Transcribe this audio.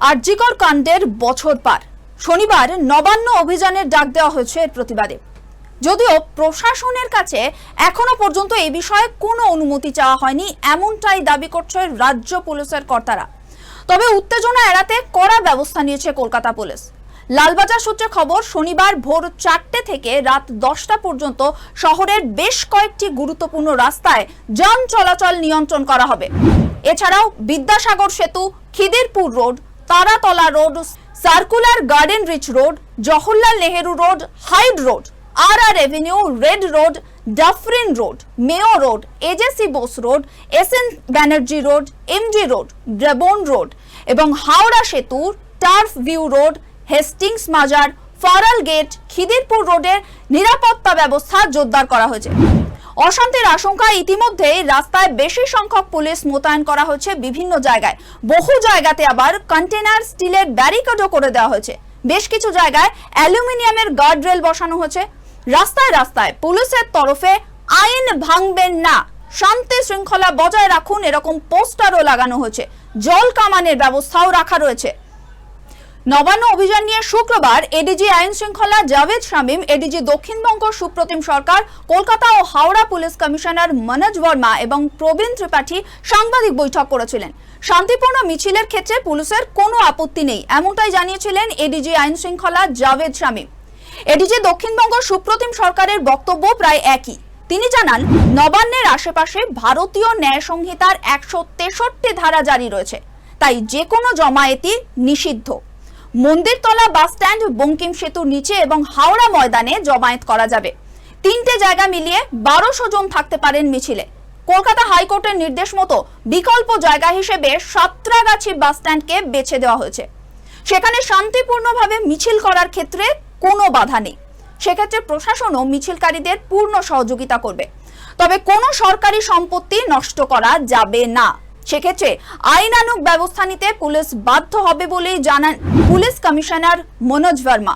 আরজিকর কাণ্ডের বছর পার। শনিবার নবান্ন অভিযানের ডাক দেওয়া হয়েছে এর প্রতিবাদে। যদিও প্রশাসনের কাছে এখনও পর্যন্ত এই বিষয়ে কোনো অনুমতি চাওয়া হয়নি, এমনটাই দাবি করছে রাজ্য পুলিশের কর্তারা। তবে উত্তেজনা এড়াতে কড়া ব্যবস্থা নিয়েছে কলকাতা পুলিশ। লালবাজার সূত্রে খবর, শনিবার ভোর চারটে থেকে রাত দশটা পর্যন্ত শহরের বেশ কয়েকটি গুরুত্বপূর্ণ রাস্তায় যান চলাচল নিয়ন্ত্রণ করা হবে। এছাড়াও বিদ্যাসাগর সেতু, Khidirpur road Taratala road, circular garden reach road, Jawaharlal Nehru road, Hyde road, R R avenue, red road, Dufferin road, Mayo road, AJC Bose road, S N Banerjee road MG road ড্রেবন road এবং হাওড়া সেতু turf view road, Hastings মাজার, ফারাল gate, Khidirpur রোডের নিরাপত্তা ব্যবস্থা জোরদার করা হয়েছে। অশান্তির আশঙ্কা ইতিমধ্যেই রাস্তায় বেশি সংখ্যক পুলিশ মোতায়েন করা হয়েছে বিভিন্ন জায়গায়। বহু জায়গাতে আবার কন্টেনার স্টিলের ব্যারিকেডও করে দেওয়া হয়েছে। বেশ কিছু জায়গায় অ্যালুমিনিয়ামের গার্ডরেল বসানো হয়েছে রাস্তায় রাস্তায় পুলিশের তরফে আইন ভাঙবেন না। শান্তি শৃঙ্খলা বজায় রাখুন, এরকম পোস্টারও লাগানো হয়েছে। জল কামানের ব্যবস্থাও রাখা রয়েছে। নবান্ন অভিযান নিয়ে শুক্রবার এডিজি আইন শৃঙ্খলা জাভেদ শামীম এডিজি দক্ষিণবঙ্গ সুপ্রতিম সরকার, কলকাতা ও হাওড়া পুলিশ কমিশনার মনোজ বর্মা এবং প্রবীণ ত্রিপাঠী সাংবাদিক বৈঠক করেছিলেন। শান্তিপূর্ণ মিছিলের ক্ষেত্রে পুলিশের কোনো আপত্তি নেই, এমনটাই জানিয়েছিলেন এডিজি আইন শৃঙ্খলা জাভেদ শামীম। এডিজি দক্ষিণবঙ্গ সুপ্রতিম সরকারের বক্তব্য প্রায় একই। তিনি জানান, নবান্নের আশেপাশে ভারতীয় ন্যায় সংহিতার একশো তেষট্টি ধারা জারি রয়েছে। তাই যে কোনো জমায়েতি নিষিদ্ধ। মন্দিরতলা বাস স্ট্যান্ড, বঙ্কিম সেতুর নিচে এবং হাওড়া ময়দানে জমায়েত করা যাবে। তিনটে জায়গা মিলিয়ে বারোশো জন থাকতে পারেন মিছিলে। কলকাতা হাইকোর্টের নির্দেশ মতো বিকল্প জায়গা হিসেবে সাঁতরাগাছি বাস স্ট্যান্ডকে বেছে দেওয়া হয়েছে। সেখানে শান্তিপূর্ণভাবে মিছিল করার ক্ষেত্রে কোনো বাধা নেই। সেক্ষেত্রে প্রশাসনও মিছিলকারীদের পূর্ণ সহযোগিতা করবে। তবে কোনো সরকারি সম্পত্তি নষ্ট করা যাবে না। সেক্ষেত্রে আইনানুক ব্যবস্থা নিতে পুলিশ বাধ্য হবে বলেই জানান পুলিশ কমিশনার মনোজ ভার্মা।